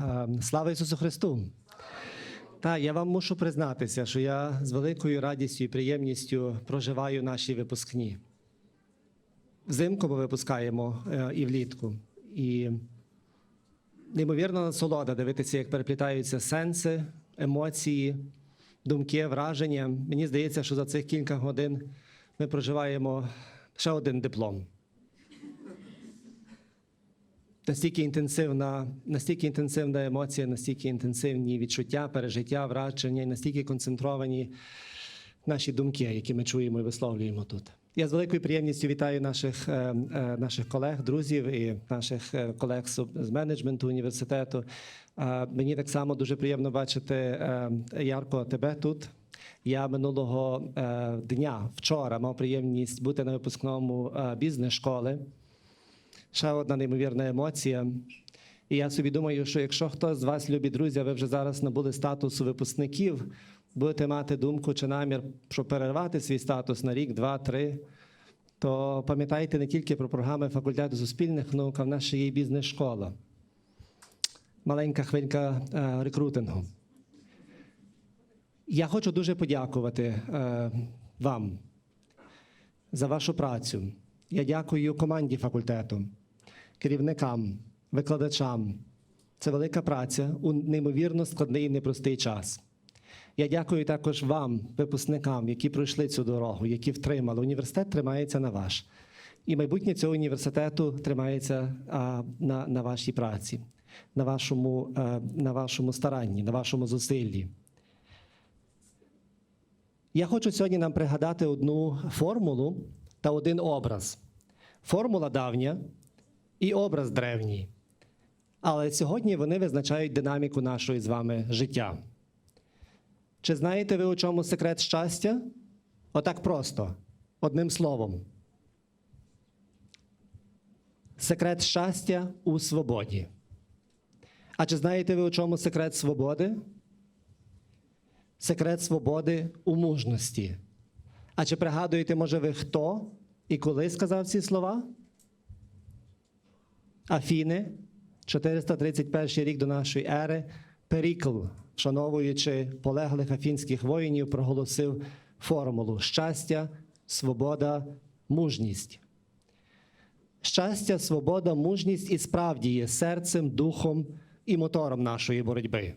Е, Слава Ісусу Христу! Та я вам мушу признатися, що я з великою радістю і приємністю проживаю наші випускні. Взимку ми випускаємо е, і влітку. І неймовірна насолода дивитися, як переплітаються сенси, емоції, думки, враження. Мені здається, що за цих кілька годин ми проживаємо ще один диплом. Настільки інтенсивна, настільки інтенсивна емоція, настільки інтенсивні відчуття, пережиття, враження, і настільки концентровані наші думки, які ми чуємо і висловлюємо тут. Я з великою приємністю вітаю наших, е, е, наших колег, друзів і наших е, колег з менеджменту університету. Мені так само дуже приємно бачити Ярко тебе тут. Я минулого дня, вчора, мав приємність бути на випускному е, бізнес-школи. Ще одна неймовірна емоція. І я собі думаю, що якщо хтось з вас, любі друзі, ви вже зараз набули статусу випускників, будете мати думку чи намір, що перервати свій статус на рік, два, три, то пам'ятайте не тільки про програми факультету суспільних наук, а в нас ще є бізнес-школа. Маленька хвилька е, рекрутингу. Я хочу дуже подякувати е, вам за вашу працю. Я дякую команді факультету, керівникам, викладачам. Це велика праця у неймовірно складний і непростий час. Я дякую також вам, випускникам, які пройшли цю дорогу, які втримали. Університет тримається на ваш. І майбутнє цього університету тримається а, на, на вашій праці, на вашому, е, на вашому старанні, на вашому зусиллі. Я хочу сьогодні нам пригадати одну формулу та один образ. Формула давня і образ древній. Але сьогодні вони визначають динаміку нашої з вами життя. Чи знаєте ви, у чому секрет щастя? Отак просто, одним словом. Секрет щастя у свободі. А чи знаєте ви, у чому секрет свободи? Секрет свободи у мужності. А чи пригадуєте, може, ви хто і коли сказав ці слова? Афіни, 431 рік до нашої ери, Перікл, вшановуючи полеглих афінських воїнів, проголосив формулу щастя, свобода, мужність. Щастя, свобода, мужність і справді є серцем, духом і мотором нашої боротьби.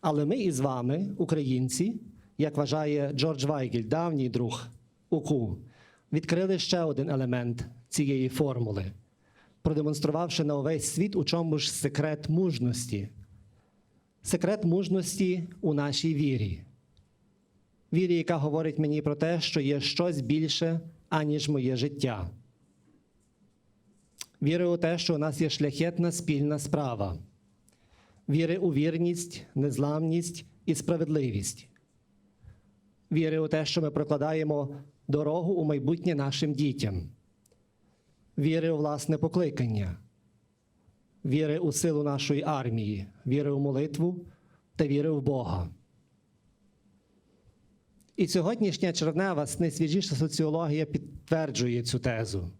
Але ми із вами, українці, як вважає Джордж Вайгель, давній друг УКУ, відкрили ще один елемент цієї формули, продемонструвавши на увесь світ, у чому ж секрет мужності. Секрет мужності у нашій вірі. Вірі, яка говорить мені про те, що є щось більше, аніж моє життя. Віри у те, що у нас є шляхетна спільна справа. Віри у вірність, незламність і справедливість. Віри у те, що ми прокладаємо дорогу у майбутнє нашим дітям. Віри у власне покликання, віри у силу нашої армії, віри у молитву та віри в Бога. І сьогоднішня червнева найсвіжіша соціологія підтверджує цю тезу.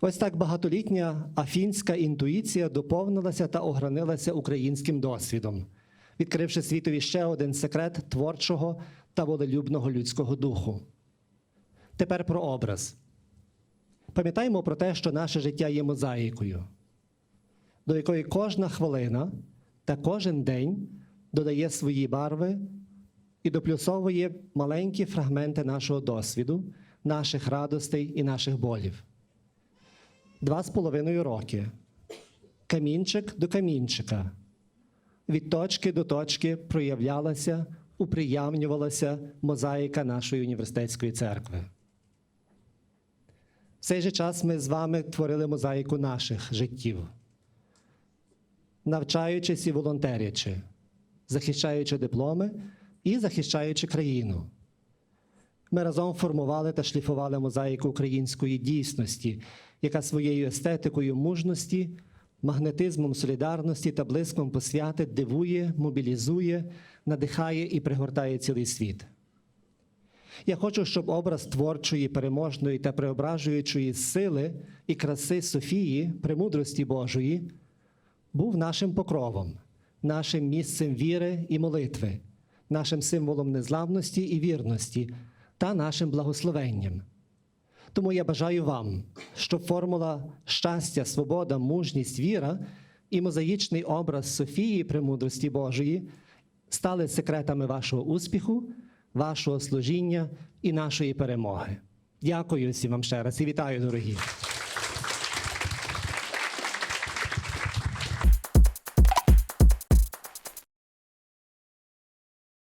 Ось так багатолітня афінська інтуїція доповнилася та огранилася українським досвідом, відкривши світові ще один секрет творчого та волелюбного людського духу. Тепер про образ. Пам'ятаємо про те, що наше життя є мозаїкою, до якої кожна хвилина та кожен день додає свої барви і доплюсовує маленькі фрагменти нашого досвіду, наших радостей і наших болів два з половиною роки. Камінчик до камінчика. Від точки до точки проявлялася, уприямнювалася мозаїка нашої університетської церкви. В цей же час ми з вами творили мозаїку наших життів, навчаючись і волонтерячи, захищаючи дипломи і захищаючи країну. Ми разом формували та шліфували мозаїку української дійсності, яка своєю естетикою мужності, магнетизмом солідарності та блиском посвяти дивує, мобілізує, надихає і пригортає цілий світ. Я хочу, щоб образ творчої, переможної та преображуючої сили і краси Софії, премудрості Божої, був нашим покровом, нашим місцем віри і молитви, нашим символом незламності і вірності та нашим благословенням. Тому я бажаю вам, щоб формула щастя, свобода, мужність, віра і мозаїчний образ Софії премудрості Божої стали секретами вашого успіху, вашого служіння і нашої перемоги. Дякую всім вам ще раз і вітаю, дорогі.